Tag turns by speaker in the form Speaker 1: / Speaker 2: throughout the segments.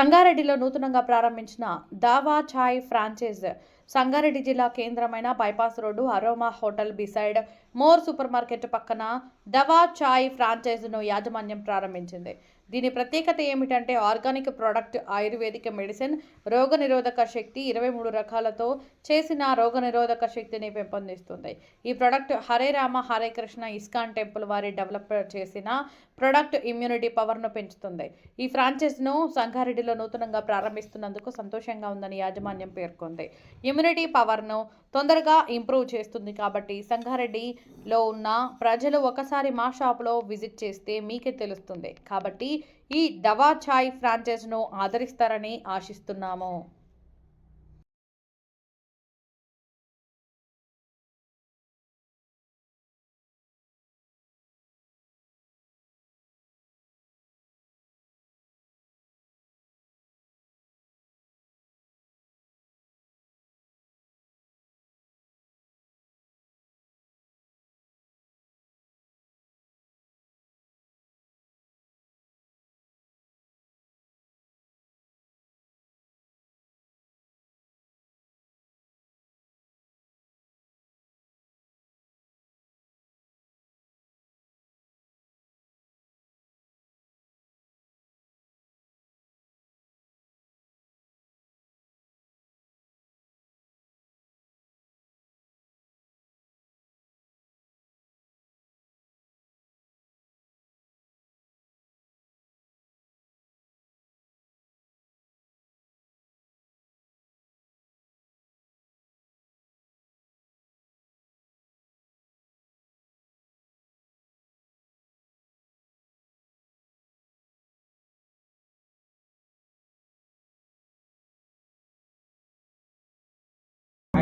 Speaker 1: సంగారెడ్డిలో నూతనంగా ప్రారంభించిన దావా ఛాయ్ ఫ్రాంచైజ్ సంగారెడ్డి జిల్లా కేంద్రమైన bypass road Aroma hotel beside More super market పక్కన దవా ఛాయ్ ఫ్రాంచైజ్ను యాజమాన్యం ప్రారంభించింది. దీని ప్రత్యేకత ఏమిటంటే ఆర్గానిక్ ప్రోడక్ట్ ఆయుర్వేదిక మెడిసిన్ రోగనిరోధక శక్తి ఇరవై మూడు రకాలతో చేసిన రోగనిరోధక శక్తిని పెంపొందిస్తుంది. ఈ product Hare Rama Hare Krishna ISKCON temple వారి డెవలప్ చేసిన ప్రొడక్ట్ ఇమ్యూనిటీ పవర్ను పెంచుతుంది. ఈ ఫ్రాంచైజ్ను సంగారెడ్డిలో నూతనంగా ప్రారంభిస్తున్నందుకు సంతోషంగా ఉందని యాజమాన్యం పేర్కొంది. ఇమ్యూనిటీ పవర్ను తొందరగా ఇంప్రూవ్ చేస్తుంది కాబట్టి సంగారెడ్డిలో ఉన్న ప్రజలు ఒకసారి మా షాప్లో విజిట్ చేస్తే మీకే తెలుస్తుంది. కాబట్టి ఈ దవా ఛాయ్ ఫ్రాంచైజ్ను ఆదరిస్తారని ఆశిస్తున్నాము.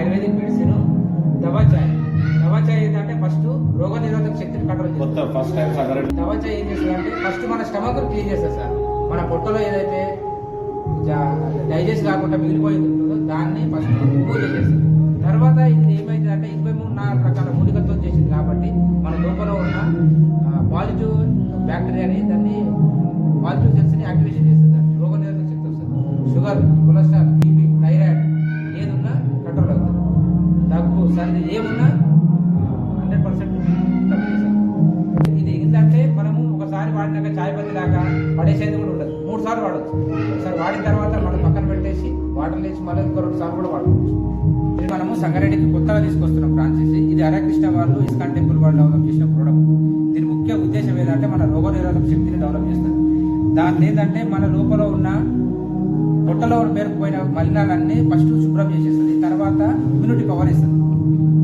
Speaker 2: ఆయుర్వేదిక్ మెడిసిన్ దవా చాయ్ దవా చాయ్ ఏంటంటే ఫస్ట్ రోగ నిరోధక శక్తిని కంట్రోల్
Speaker 3: ఫస్ట్ టైం సంగారెడ్డి
Speaker 2: దవా చాయ్ ఏం చేస్తుంది అంటే ఫస్ట్ మన స్టమక్ క్లీన్ చేస్తుంది సార్. మన పొట్టలో ఏదైతే డైజెస్ట్ కాకుండా మిగిలిపోయింది ఉంటుందో దాన్ని ఫస్ట్ మూవ్ చేసేస్తుంది తర్వాత ఇది ఏమైంది అంటే ఇరవై మూడు నాలుగు రకాల మూలికలతో చేసింది కాబట్టి మన లోపల ఉన్న పాజిటివ్ బ్యాక్టీరియాని దాన్ని పాజిటివ్ సెల్స్ని యాక్టివేషన్ చేస్తుంది సార్. రోగ నిరోధక శక్తి వస్తుంది. షుగర్ కొలెస్ట్రాల్ దగ్గు సర్ది ఏమున్నా? హండ్రెడ్ పర్సెంట్ ఇది ఏంటంటే మనము ఒకసారి వాడినాక చాయ్ పత్తి దాకా పడేసేది కూడా ఉండదు. మూడు సార్లు వాడచ్చు. ఒకసారి వాడిన తర్వాత మనం పక్కన పెట్టేసి వాటర్ లేచి మళ్ళీ ఇంకో రెండు సార్లు కూడా వాడుకోవచ్చు ఇది మనము సంగారెడ్డికి కొత్తగా తీసుకొస్తున్నాం ఫ్రాంచైజీ ఇది హరేకృష్ణ వాళ్ళు ఇస్కాన్ టెంపుల్ వాళ్ళు డెవలప్ చేసిన ప్రోడక్ట్. దీని ముఖ్య ఉద్దేశం ఏంటంటే మన రోగ నిరోధక శక్తిని డెవలప్ చేస్తుంది. దాన్ని ఏంటంటే మన లోపల ఉన్న పొట్టలో పేరుకుపోయిన మలినాలన్నీ ఫస్ట్ శుభ్రం చేసేస్తుంది. తర్వాత ఇమ్యూనిటీ పవర్ ఇస్తుంది.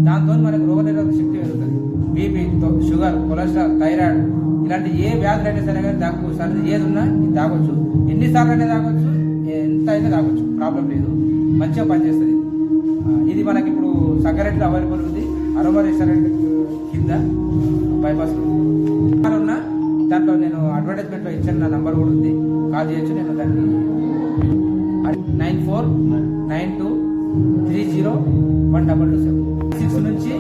Speaker 2: దాంతో మనకు రోగనిరోధక శక్తి పెరుగుతుంది. బీపీ షుగర్ కొలెస్ట్రాల్ థైరాయిడ్ ఇలాంటి ఏ వ్యాధులు అయినా సరే కానీ దాకు సరే ఏది ఉన్నా ఇది తాగొచ్చు. ఎన్నిసార్లు అయినా తాగొచ్చు ఎంత అయినా తాగొచ్చు. ప్రాబ్లం లేదు. మంచిగా పనిచేస్తుంది. ఇది మనకి ఇప్పుడు సంగారెడ్డిలో అవైలబుల్ ఉంది. అరోమా రెస్టారెంట్ కింద బైపాస్ ఉన్న దాంట్లో నేను అడ్వర్టైజ్మెంట్లో ఇచ్చిన నా నంబర్ కూడా ఉంది. కాల్ చేయొచ్చు నేను దాన్ని nine four nine two three zero one double two seven. Six నుంచి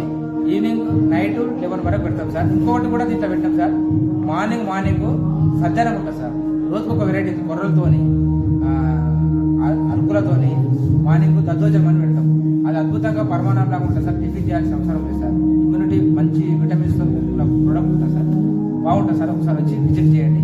Speaker 2: ఈవినింగ్ నైట్ లెవెన్ వరకు పెడతాం సార్. ఇంకొకటి కూడా దీంట్లో పెట్టాం సార్. మార్నింగ్ మార్నింగ్ సజ్జనం ఉంటుంది సార్. రోజుకు ఒక వెరైటీ కొర్రలతోని అరుకులతోని మార్నింగ్ దద్దోజనం అని పెడతాం. అది అద్భుతంగా పరమాణం లాగా ఉంటుంది సార్. టిఫిన్ చేయాల్సిన అవసరం లేదు సార్. ఇమ్యూనిటీ మంచి విటమిన్స్తో ప్రొడక్ట్ ఉంటుంది సార్. బాగుంటుంది సార్. ఒకసారి వచ్చి విజిట్ చేయండి.